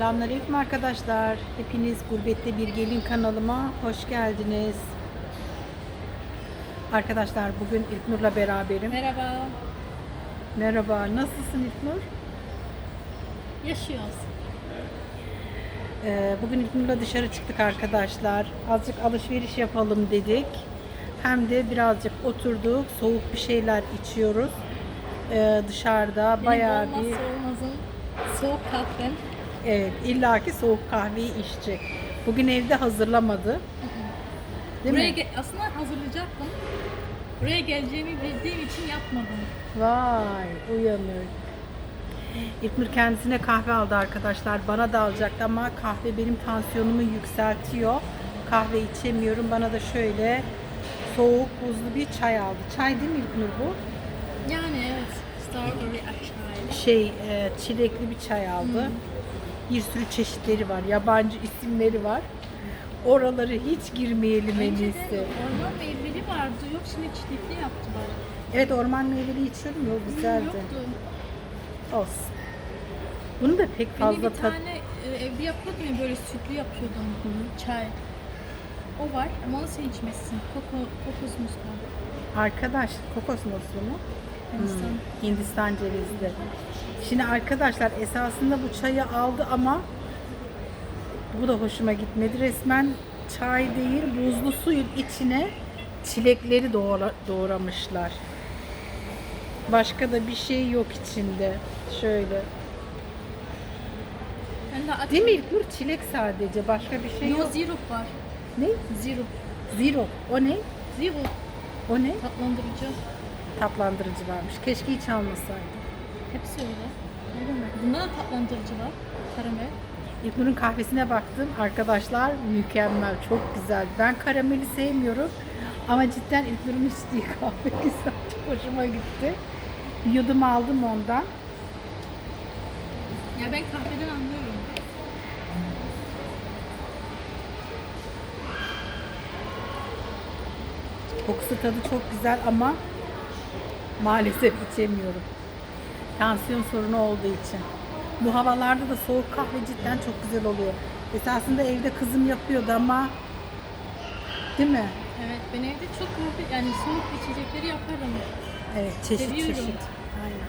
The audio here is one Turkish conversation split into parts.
Selamünaleyküm arkadaşlar. Hepiniz Gurbette Bir Gelin kanalıma hoş geldiniz. Arkadaşlar bugün İlknur'la beraberim. Merhaba. Merhaba, nasılsın İlknur? Yaşıyoruz. Ee, bugün İlknur'la dışarı çıktık arkadaşlar. Azıcık alışveriş yapalım dedik. Hem de birazcık oturduk, soğuk bir şeyler içiyoruz. Ee, dışarıda bayağı Benim bir... olmazsa olmazım soğuk kahvem. Evet, illaki soğuk kahveyi içecek. Bugün evde hazırlamadı. Değil Buraya mi? ge- aslında hazırlayacaktım. Buraya geleceğimi bildiğim için yapmadım. Vay uyanır. İlknur kendisine kahve aldı arkadaşlar. Bana da alacaktı ama kahve benim tansiyonumu yükseltiyor. Kahve içemiyorum. Bana da şöyle soğuk buzlu bir çay aldı. Çay değil mi İlknur bu? Yani evet. Strawberry açay. Şey e, çilekli bir çay aldı. Bir sürü çeşitleri var. Yabancı isimleri var. Oraları hiç girmeyelim en iyisi. Orman meyveli vardı. Yok şimdi çilekli yaptılar. Evet orman meyveli içiyorum ya o güzeldi. Yoktu. Olsun. Bunu da pek Beni fazla bir tat... tane e, evde yapıyordum ya böyle sütlü yapıyordum. Çay. O var ama onu sen içmezsin. Koko, kokos muska. Arkadaş kokos muslu mu? Hindistan. Hmm, Hindistan cevizli. Şimdi arkadaşlar esasında bu çayı aldı ama bu da hoşuma gitmedi. Resmen çay değil buzlu suyun içine çilekleri doğra, doğramışlar. Başka da bir şey yok içinde. Şöyle. Değil mi İlknur? Çilek sadece. Başka bir şey Yo yok. zirup var. Ne? Zirup. Zero. O ne? Zirup. O ne? Tatlandırıcı. Tatlandırıcı varmış. Keşke hiç almasaydım. Hepsi öyle. Bunda da tatlandırıcı var. Karamel. İlknur'un kahvesine baktım. Arkadaşlar mükemmel, çok güzel. Ben karameli sevmiyorum. Ama cidden İlknur'un içtiği kahve güzel. Çok hoşuma gitti. Bir yudum aldım ondan. Ya ben kahveden anlıyorum. Kokusu tadı çok güzel ama maalesef içemiyorum. Tansiyon sorunu olduğu için. Bu havalarda da soğuk kahve cidden çok güzel oluyor. Esasında evde kızım yapıyordu ama değil mi? Evet ben evde çok kahve yani soğuk içecekleri yaparım. Evet, çeşit Seviyorum. çeşit. Aynen.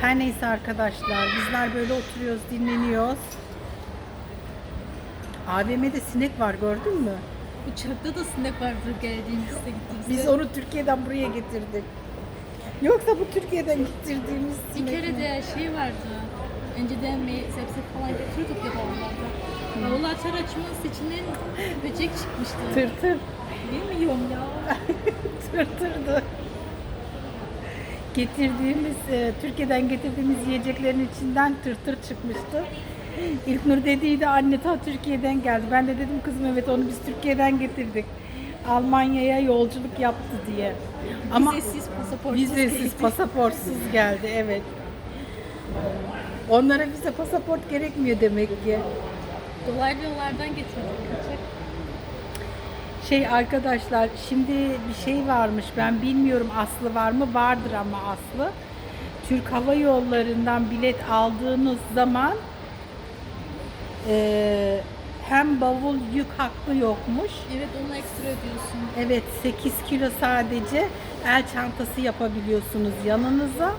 Her neyse arkadaşlar, bizler böyle oturuyoruz, dinleniyoruz. AVM'de sinek var gördün mü? Uçakta da sinek vardı geldiğimizde gittiğimizde. Biz onu Türkiye'den buraya getirdik. Yoksa bu Türkiye'den getirdiğimiz bir sinek kere mi? de şey vardı. Önceden mey sebze falan getiriyorduk ya bavullarda. Bavulu açar açmaz içinden böcek çıkmıştı. Tırtır. Bilmiyorum ya. Tırtırdı. Getirdiğimiz, e, Türkiye'den getirdiğimiz yiyeceklerin içinden tırtır çıkmıştı. İlknur dediydi anne ta Türkiye'den geldi. Ben de dedim kızım evet onu biz Türkiye'den getirdik. Almanya'ya yolculuk yaptı diye. Ama Vizesiz, pasaportsuz vizesiz, pasaportsuz geldi evet. Onlara vize pasaport gerekmiyor demek ki. Dolaylı yollardan. Kaçak. Şey arkadaşlar şimdi bir şey varmış ben bilmiyorum aslı var mı vardır ama aslı. Türk Hava Yolları'ndan bilet aldığınız zaman eee, hem bavul yük hakkı yokmuş. Evet onu ekstra ödüyorsun. Evet 8 kilo sadece el çantası yapabiliyorsunuz yanınıza.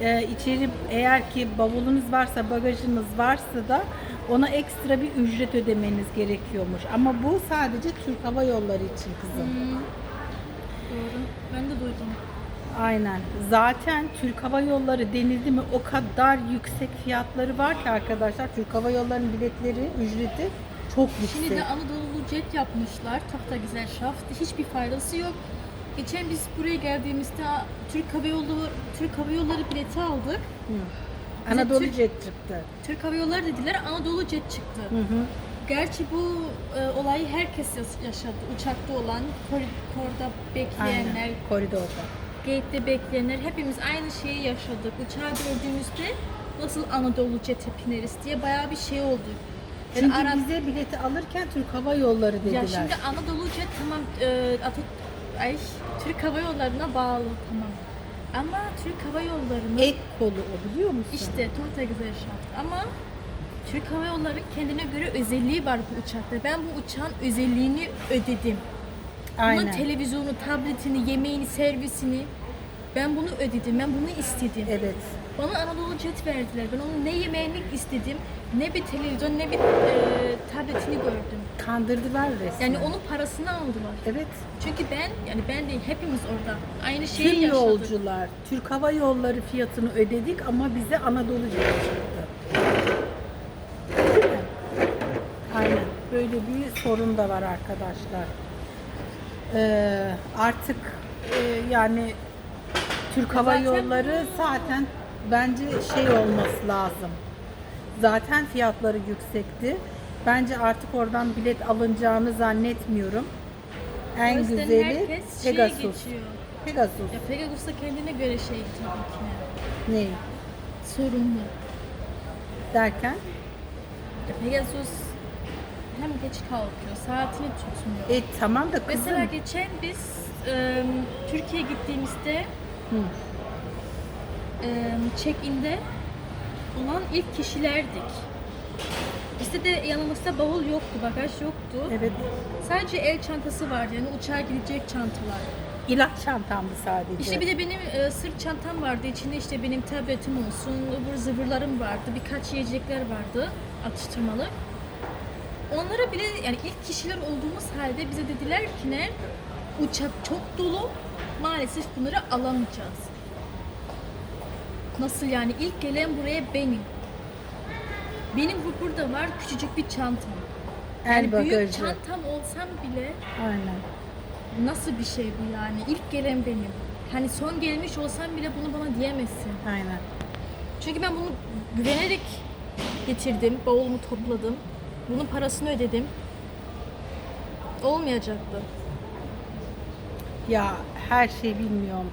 Ee, içeri eğer ki bavulunuz varsa bagajınız varsa da ona ekstra bir ücret ödemeniz gerekiyormuş. Ama bu sadece Türk Hava Yolları için kızım. Hmm. Doğru. Ben de duydum. Aynen. Zaten Türk Hava Yolları denildi mi o kadar yüksek fiyatları var ki arkadaşlar. Türk Hava Yolları'nın biletleri, ücreti çok yüksek. Şimdi de Anadolu Jet yapmışlar. Da güzel şaft. Hiçbir faydası yok. Geçen biz buraya geldiğimizde Türk Hava Yolları Türk Hava Yolları bileti aldık. Hı. Anadolu Türk- Jet çıktı. Türk Hava Yolları dediler. Anadolu Jet çıktı. Hı hı. Gerçi bu e, olayı herkes yaşadı. Uçakta olan, koridorda bekleyenler, Aynen. Koridorda. gate'de bekleyenler hepimiz aynı şeyi yaşadık. Uçağı gördüğümüzde nasıl Anadolu Jet'e bineriz diye bayağı bir şey oldu. Yani Çünkü ara- bize bileti alırken Türk Hava Yolları dediler. Ya şimdi Anadolu Jet tamam e, Atat ay Türk Hava Yolları'na bağlı tamam. Ama Türk Hava Yolları'nın Ek kolu o biliyor musun? işte da güzel. Ama Türk Hava Yolları kendine göre özelliği var bu uçakta. Ben bu uçağın özelliğini ödedim. Bunun Aynen. televizyonu, tabletini, yemeğini, servisini ben bunu ödedim. Ben bunu istedim. Evet. Bana Anadolu Jet verdiler. Ben onun ne yemeğini istedim, ne bir televizyon, ne bir e, tabletini gördüm. Kandırdılar resmen. Yani onun parasını aldılar. Evet. Çünkü ben, yani ben değil, hepimiz orada aynı şeyi Tüm yaşadık. yolcular Türk Hava Yolları fiyatını ödedik ama bize Anadolu Jet çıktı. Aynen. Böyle bir sorun da var arkadaşlar. Ee, artık e, yani Türk Hava Zaten Yolları zaten bence şey olması lazım. Zaten fiyatları yüksekti. Bence artık oradan bilet alınacağını zannetmiyorum. En yüzden güzeli herkes şeye Pegasus. geçiyor. Pegasus. Ya Pegasus da kendine göre şey tabii ki. Ne? Sorumlu. Derken? Ya Pegasus hem geç kalkıyor, saatini tutmuyor. E tamam da kızım. Mesela geçen biz e, Türkiye'ye gittiğimizde Hı. Check-in'de olan ilk kişilerdik. Bizde de yanımızda bavul yoktu, bagaj yoktu. Evet. Sadece el çantası vardı yani uçağa gidecek çantalar. İlaç çantamdı sadece. İşte bir de benim e, sırt çantam vardı. İçinde işte benim tabletim olsun, ıvır zıvırlarım vardı. Birkaç yiyecekler vardı atıştırmalı. Onlara bile yani ilk kişiler olduğumuz halde bize dediler ki ne? Uçak çok dolu. Maalesef bunları alamayacağız. Nasıl yani? İlk gelen buraya benim. Benim bu burada var küçücük bir çantam. El Yani büyük bagajı. çantam olsam bile Aynen. Nasıl bir şey bu yani? İlk gelen benim. Hani son gelmiş olsam bile bunu bana diyemezsin. Aynen. Çünkü ben bunu güvenerek getirdim, bavulumu topladım. Bunun parasını ödedim. Olmayacaktı. Ya her şey bilmiyorum.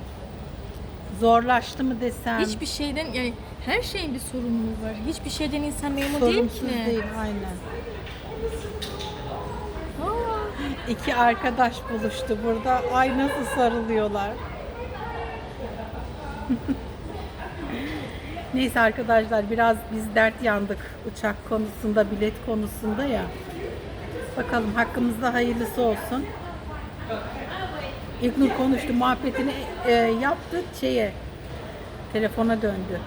Zorlaştı mı desem. Hiçbir şeyden yani her şeyin bir sorumluluğu var. Hiçbir şeyden insan memnun değil sorumsuz ki. değil. Aynen. Aa, İki arkadaş buluştu burada. Ay nasıl sarılıyorlar. Neyse arkadaşlar biraz biz dert yandık uçak konusunda, bilet konusunda ya. Bakalım hakkımızda hayırlısı olsun. İlknur konuştu, muhabbetini e, yaptı şeye, telefona döndü.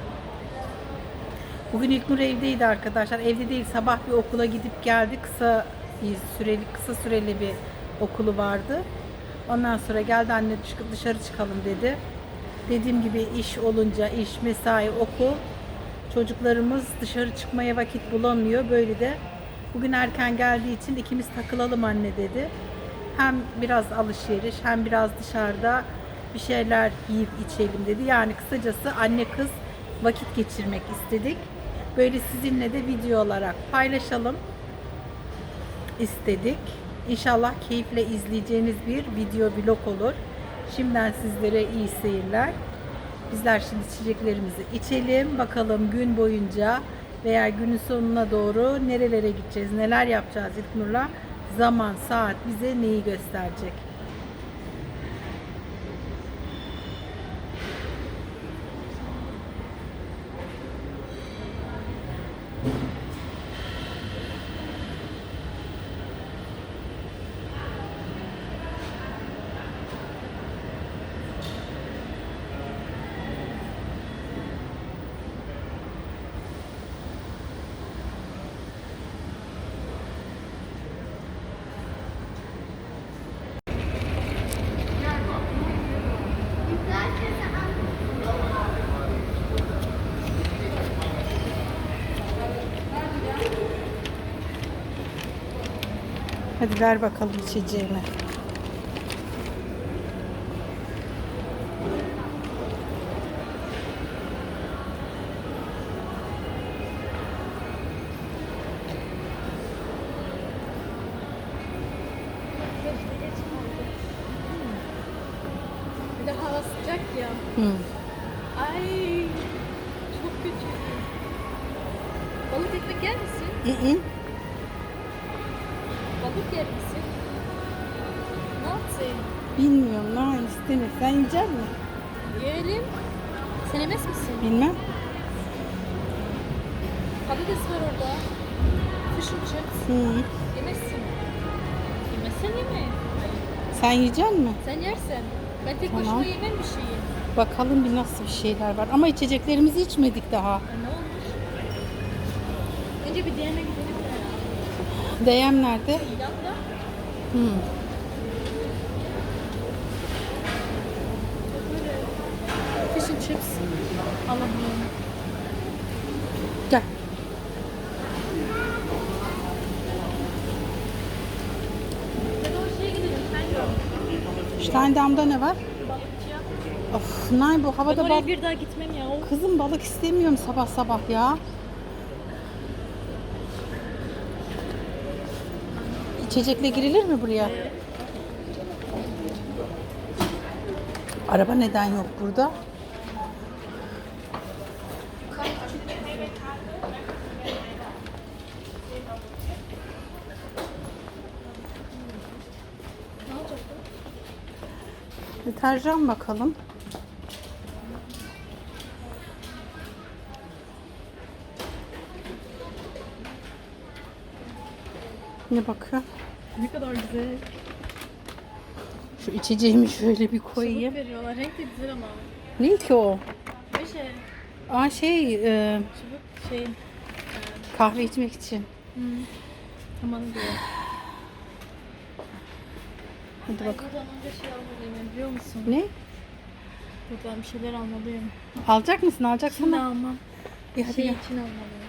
Bugün İlknur evdeydi arkadaşlar. Evde değil, sabah bir okula gidip geldi. Kısa bir süreli, kısa süreli bir okulu vardı. Ondan sonra geldi anne dışarı çıkalım dedi. Dediğim gibi iş olunca iş, mesai, okul çocuklarımız dışarı çıkmaya vakit bulamıyor. Böyle de bugün erken geldiği için ikimiz takılalım anne dedi. Hem biraz alışveriş hem biraz dışarıda bir şeyler yiyip içelim dedi. Yani kısacası anne kız vakit geçirmek istedik. Böyle sizinle de video olarak paylaşalım istedik. İnşallah keyifle izleyeceğiniz bir video vlog olur. Şimdiden sizlere iyi seyirler. Bizler şimdi içeceklerimizi içelim. Bakalım gün boyunca veya günün sonuna doğru nerelere gideceğiz, neler yapacağız İlknur'la. Zaman, saat bize neyi gösterecek? Ver bakalım içeceğimi. Yiyecek misin? Sen yersen. Ben tek Tamam. başıma yemem bir şeyi. Bakalım bir nasıl bir şeyler var. Ama içeceklerimizi içmedik daha. Ha, ne olmuş? Önce bir DM gidelim de. Deyem nerede? İlanda. Hı. Fish and chips. Allah'ım. Gel. Ya da o şeye gidelim. Sen gör. Steindam'da ne var? Of, nay bu Ben havada oraya balık. bir daha gitmem ya. Kızım balık istemiyorum sabah sabah ya. İçecekle girilir mi buraya? Araba neden yok burada? Deterjan bakalım. Ne bakıyor? Ne kadar güzel. Şu içeceğimi şöyle bir koyayım. Çubuk veriyorlar. Renk de güzel ama. Ne ki o? Ve şey. Aa şey e, Çubuk şey. kahve içmek için. Hmm. Tamam diyor. Hadi bak. buradan önce şey almalıyım biliyor musun? Ne? Buradan bir şeyler almalıyım. Alacak mısın? Alacaksın Şimdi mı? almam. İyi hadi Şey gel. için almalıyım.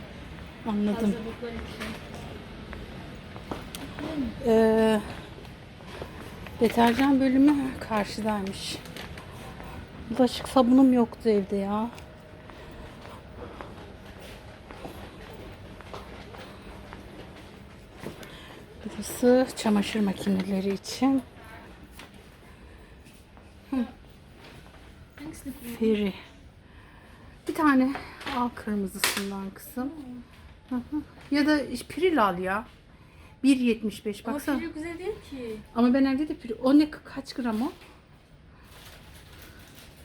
Anladım. Hazırlıklar için. Ee, deterjan bölümü karşıdaymış. Bulaşık sabunum yoktu evde ya. Burası çamaşır makineleri için. Feri. Bir tane al kırmızısından. Hı hı. Ya da piril al ya. 1.75 Ama baksana. filo güzel değil ki. Ama ben evde de piril. O ne kaç gram o?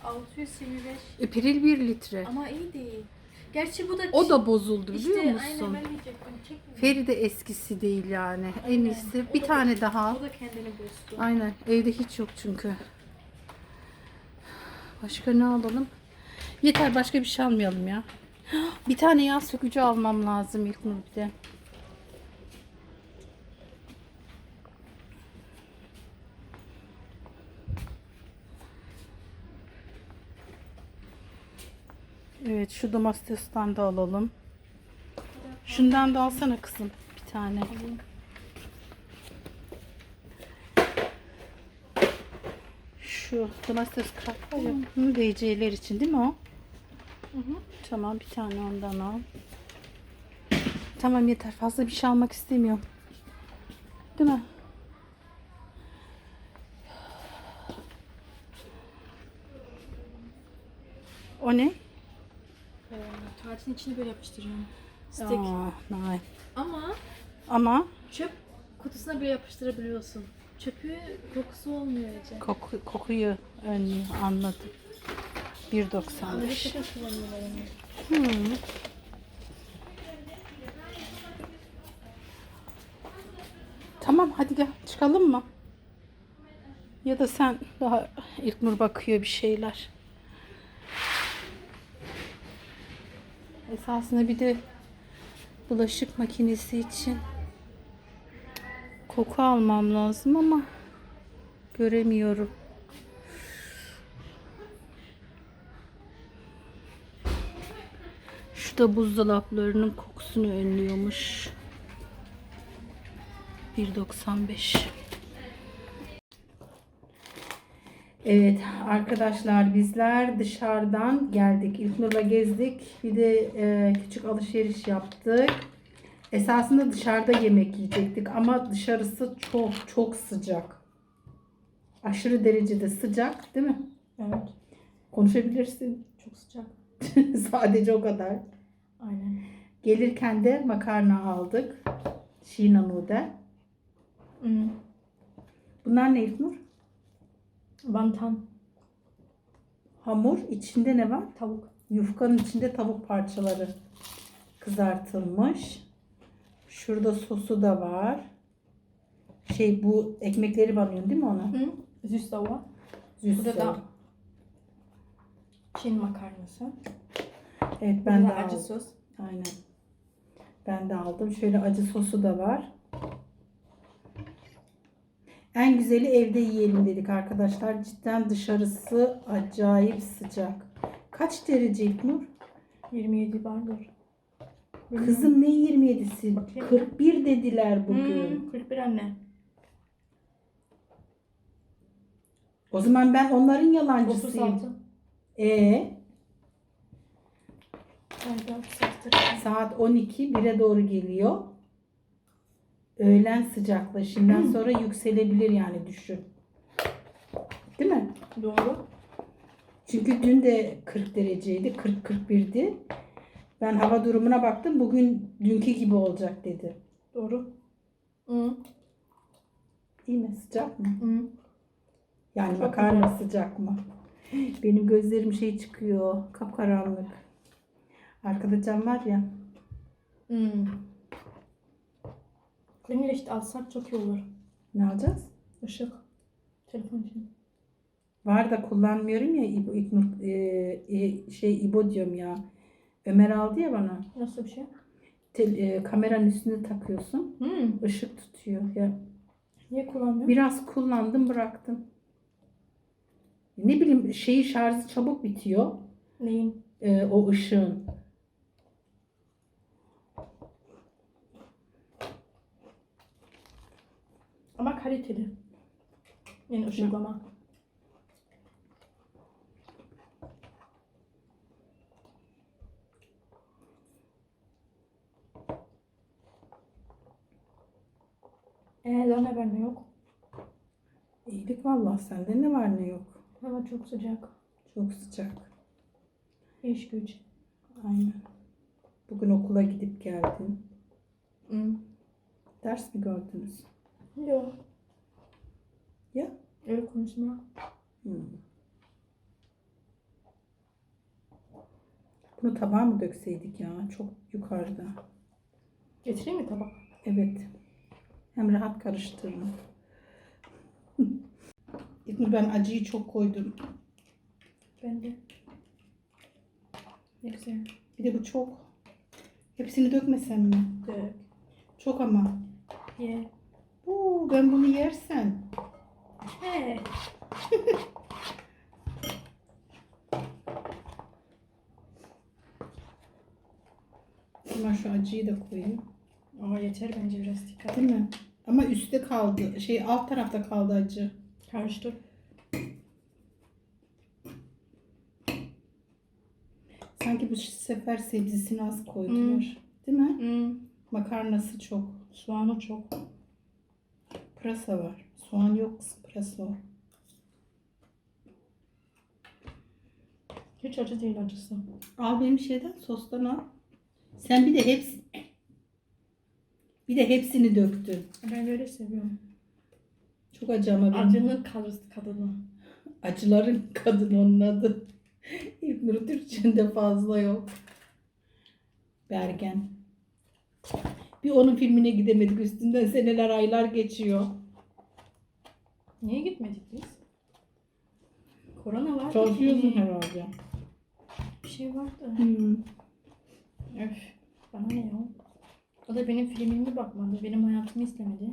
625. E, piril 1 litre. Ama iyi değil. Gerçi bu da O da bozuldu işte, biliyor aynen musun? ben diyecektim. Çekme. Feri de eskisi değil yani. En Aynen. iyisi. O Bir da- tane daha. O da kendini bozdu. Aynen. Evde hiç yok çünkü. Başka ne alalım? Yeter başka bir şey almayalım ya. Bir tane yağ sökücü almam lazım ilk bir de. Evet şu domestostan da alalım. Şundan da alsana kızım bir tane. Şu domates kart var ya. Bunu DC'ler için değil mi o? Tamam bir tane ondan al. Tamam yeter fazla bir şey almak istemiyorum. Değil mi? O ne? Ee, tartın içine böyle yapıştırıyorum. Stick. Aa, nay. Ama Ama çöp kutusuna bile yapıştırabiliyorsun. Çöpü kokusu olmuyor Ece. koku, kokuyu önlüyor anladım. Öyle 1.95. şaka kullanıyorlar onu. Hmm. Tamam hadi gel çıkalım mı? Ya da sen daha İlknur bakıyor bir şeyler. Esasında bir de bulaşık makinesi için koku almam lazım ama göremiyorum. Şu da buzdolaplarının kokusunu önlüyormuş. 1.95 Evet arkadaşlar bizler dışarıdan geldik. İlknur'la gezdik. Bir de e, küçük alışveriş yaptık. Esasında dışarıda yemek yiyecektik ama dışarısı çok çok sıcak. Aşırı derecede sıcak değil mi? Evet. Konuşabilirsin. Çok sıcak. Sadece o kadar. Aynen. Gelirken de makarna aldık. Şina nude. Hmm. Bunlar ne İlknur? Bantan. Hamur. içinde ne var? Tavuk. Yufkanın içinde tavuk parçaları kızartılmış. Şurada sosu da var. Şey bu ekmekleri banıyorsun değil mi ona? Hı? Züssel. Burada da Çin makarnası. Evet ben de Burada acı aldım. sos. Aynen. Ben de aldım. Şöyle acı sosu da var. En güzeli evde yiyelim dedik arkadaşlar. Cidden dışarısı acayip sıcak. Kaç derece İlknur? 27 vardır. Kızım ne 27'si? Bakayım. 41 dediler bugün. Hmm, 41 anne. O zaman ben onların yalancısıyım. 36. Ee, Ayda 36. saat 12 1'e doğru geliyor. Öğlen sıcaklığı şimdiden Hmm. sonra yükselebilir yani düşün. Değil mi? Doğru. Çünkü dün de 40 dereceydi. 40-41'di. Ben hava durumuna baktım. Bugün dünkü gibi olacak dedi. Doğru. Hı. İyi mi? Sıcak mı? Hı. Yani Çok makarna güzel. sıcak mı? Benim gözlerim şey çıkıyor. Kapkaranlık. Arkada cam var ya. Hı. Klingellicht alsak çok iyi olur. Ne alacağız? Işık. Telefon için. Var da kullanmıyorum ya İbo, İlknur, e, e, şey İbo diyorum ya. Ömer aldı ya bana. Nasıl bir şey? Tel- e, kameranın üstüne takıyorsun. Hı. Işık tutuyor. Ya Niye kullanmıyor? Biraz kullandım bıraktım. Ne bileyim şeyi şarjı çabuk bitiyor. Neyin? Ee, o ışığın. Ama kaliteli. Yani ışıklama. Daha ne var ne yok? İyilik vallahi sende ne var ne yok. Hava çok sıcak. Çok sıcak. İş güç. Aynen. Bugün okula gidip geldin. Hı. Ders mi gördünüz? Yok. Ya? Öyle konuşma. Hmm. Bunu tabağa mı dökseydik ya? Çok yukarıda. Getireyim mi tabak? Evet. Hem rahat karıştırırım. İlknur ben acıyı çok koydum. Ben de. Ne güzel. Bir de bu çok. Hepsini dökmesem mi? Dök. Çok ama. Ye. Oo, ben bunu yersen. He. Ama şu acıyı da koyayım. Aa yeter bence biraz dikkat. Değil mi? Ama üstte kaldı. Şey alt tarafta kaldı acı. Karıştır. Sanki bu sefer sebzesini az koydular. Değil mi? Hmm. Makarnası çok. Soğanı çok. Pırasa var. Soğan yok. Pırasa var. Hiç acı değil acısı. Al benim şeyden sostan al. Sen bir de hepsi bir de hepsini döktün. Ben böyle seviyorum. Çok acı ama benim. Acının kalısı kadını. Acıların kadın onun adı. İlknur Türkçe'de fazla yok. Bergen. Bir onun filmine gidemedik. Üstünden seneler aylar geçiyor. Niye gitmedik biz? Korona vardı. Çalışıyorsun herhalde. Bir şey vardı. Hmm. Öf. Bana ne ya? O da benim filmime bakmadı. Benim hayatımı istemedi.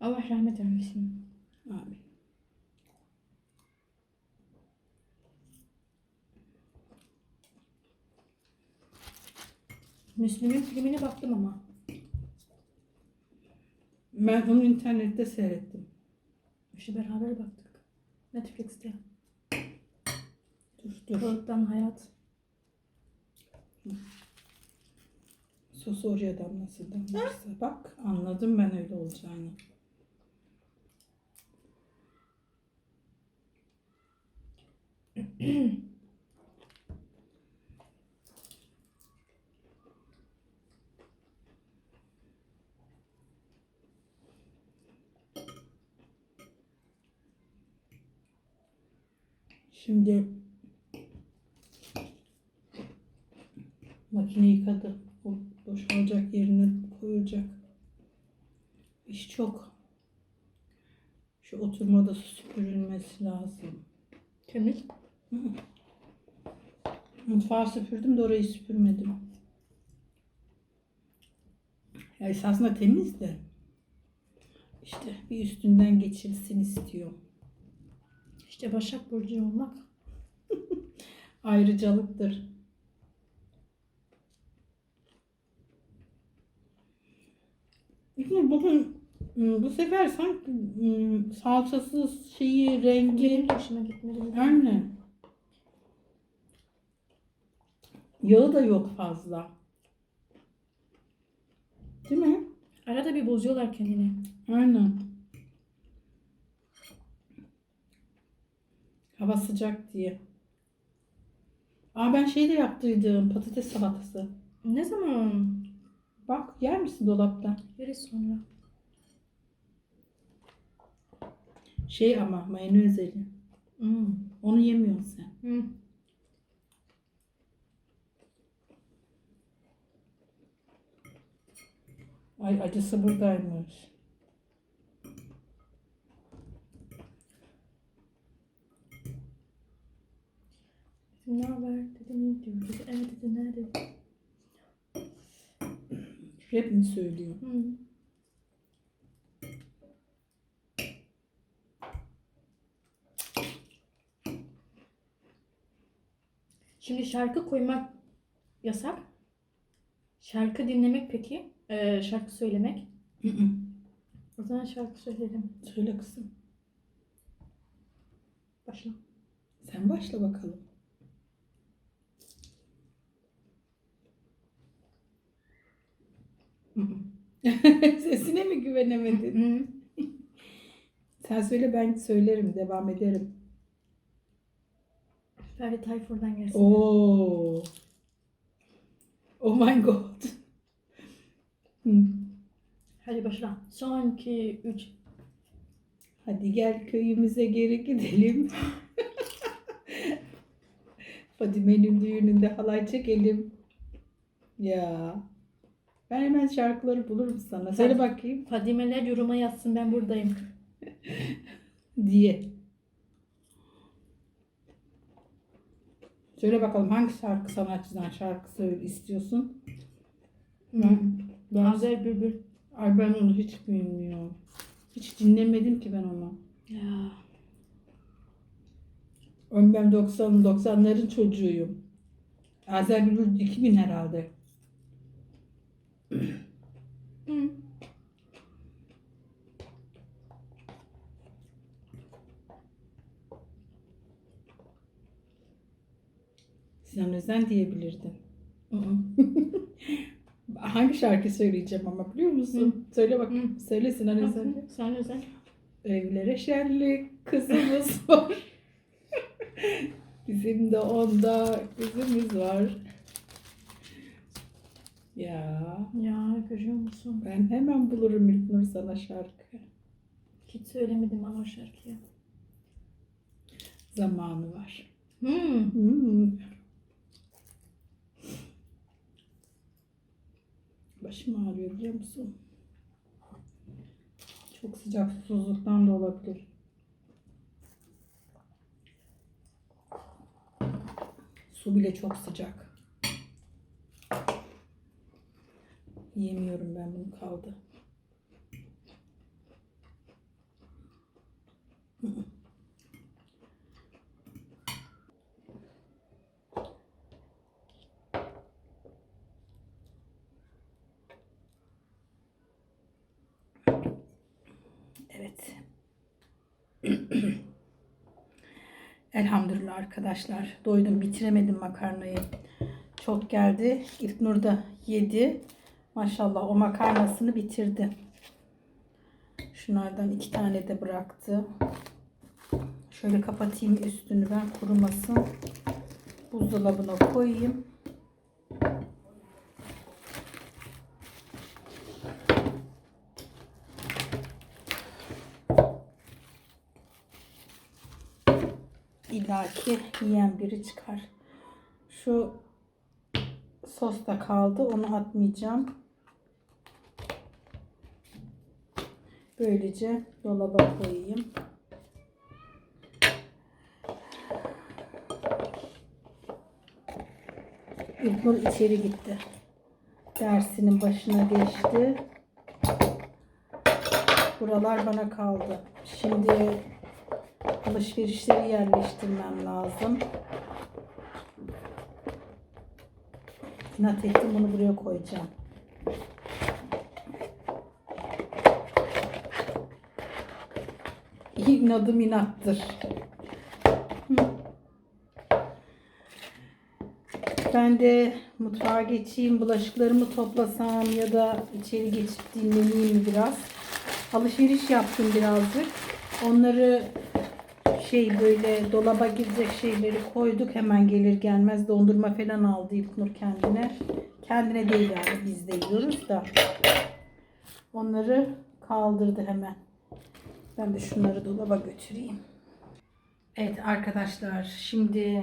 Allah rahmet eylesin. Abi. Müslüm'ün filmine baktım ama. Ben onu internette seyrettim. İşte beraber baktık. Netflix'te. Dur dur. Hayat. Sosu oraya damlasın damlarsa. Bak anladım ben öyle olacağını. Şimdi makine yıkadı. Bu boşalacak yerine koyulacak. İş çok. Şu oturma odası lazım. Temiz. Mutfağı süpürdüm de orayı süpürmedim. Ya esasında temiz de. İşte bir üstünden geçilsin istiyor. İşte Başak Burcu olmak. Ayrıcalıktır. Bugün bu sefer sanki ım, salçasız şeyi rengi Benim de hoşuma gitmedi. Aynen. Yağı da yok fazla. Değil mi? Arada bir bozuyorlar kendini. Aynen. Hava sıcak diye. Aa ben şey de yaptıydım. Patates salatası. Ne zaman? Bak yer misin dolapta? Yeriz sonra. Şey ama mayonezeli. Hmm. Onu yemiyorsun sen. Hmm. Ay acısı buradaymış. Ne haber? Dedi ne diyor? Dedi evet dedi ne dedi? Rap mi söylüyor? Hmm. Şimdi şarkı koymak yasak. Şarkı dinlemek peki? Ee, şarkı söylemek. O zaman şarkı söyleyelim. Söyle kızım. Başla. Sen başla bakalım. Sesine mi güvenemedin? Sen söyle ben söylerim, devam ederim. Ferdi Tayfur'dan gelsin. Oo. Oh my god. Hı. Hadi başla. Son, iki, üç. Hadi gel köyümüze geri gidelim. Fadime'nin düğününde halay çekelim. Ya. Ben hemen şarkıları bulurum sana. Söyle bakayım. Fadimeler yoruma yazsın ben buradayım. diye. Söyle bakalım hangi şarkı sanatçıdan şarkı söyle istiyorsun? Ben, ben, Azer Bülbül. ay ben onu hiç bilmiyorum. Hiç dinlemedim ki ben onu. Ya. Ben 90 90'ların çocuğuyum. Azer Bülbül 2000 herhalde. Hı. Sinan Özen diyebilirdin. Hı hı. Hangi şarkı söyleyeceğim ama biliyor musun? Söyle bakayım. Söyle Sinan Özen. Sen özel. Evlere şenlik kızımız var. Bizim de onda kızımız var. Ya Ya görüyor musun? ben hemen bulurum İlknur sana şarkı. Hiç söylemedim ama şarkıyı. Zamanı var. Hmm. Hmm. Başım ağrıyor biliyor musun? Çok sıcak susuzluktan da olabilir. Su bile çok sıcak. Yemiyorum ben bunu kaldı. Evet. Elhamdülillah arkadaşlar. Doydum bitiremedim makarnayı. Çok geldi. İlknur da yedi. Maşallah o makarnasını bitirdi. Şunlardan iki tane de bıraktı. Şöyle kapatayım üstünü ben kurumasın. Buzdolabına koyayım. illaki yiyen biri çıkar. Şu sos da kaldı. Onu atmayacağım. Böylece dolaba koyayım. İlknur içeri gitti. Dersinin başına geçti. Buralar bana kaldı. Şimdi alışverişleri yerleştirmem lazım. İnat ettim bunu buraya koyacağım. İnadım inattır. Ben de mutfağa geçeyim, bulaşıklarımı toplasam ya da içeri geçip dinleneyim biraz. Alışveriş yaptım birazcık. Onları şey böyle dolaba girecek şeyleri koyduk hemen gelir gelmez dondurma falan aldı İlknur kendine. Kendine değil yani biz de yiyoruz da. Onları kaldırdı hemen. Ben de şunları dolaba götüreyim. Evet arkadaşlar şimdi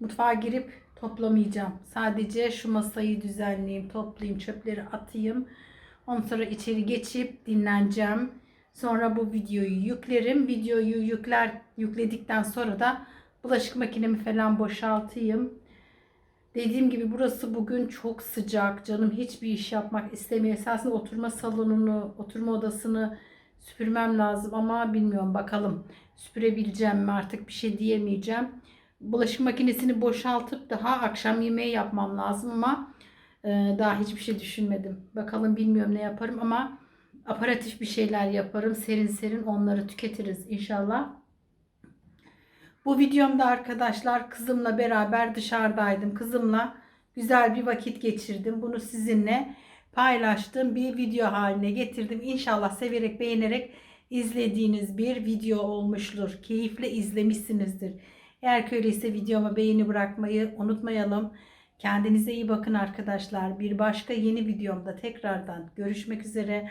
mutfağa girip toplamayacağım. Sadece şu masayı düzenleyeyim, toplayayım, çöpleri atayım. Ondan sonra içeri geçip dinleneceğim. Sonra bu videoyu yüklerim. Videoyu yükler yükledikten sonra da bulaşık makinemi falan boşaltayım. Dediğim gibi burası bugün çok sıcak. Canım hiçbir iş yapmak istemiyor. Esasında oturma salonunu, oturma odasını süpürmem lazım ama bilmiyorum bakalım. Süpürebileceğim mi artık bir şey diyemeyeceğim. Bulaşık makinesini boşaltıp daha akşam yemeği yapmam lazım ama daha hiçbir şey düşünmedim. Bakalım bilmiyorum ne yaparım ama aparatif bir şeyler yaparım. Serin serin onları tüketiriz inşallah. Bu videomda arkadaşlar kızımla beraber dışarıdaydım. Kızımla güzel bir vakit geçirdim. Bunu sizinle paylaştığım bir video haline getirdim. İnşallah severek beğenerek izlediğiniz bir video olmuştur. Keyifle izlemişsinizdir. Eğer öyleyse videoma beğeni bırakmayı unutmayalım. Kendinize iyi bakın arkadaşlar. Bir başka yeni videomda tekrardan görüşmek üzere.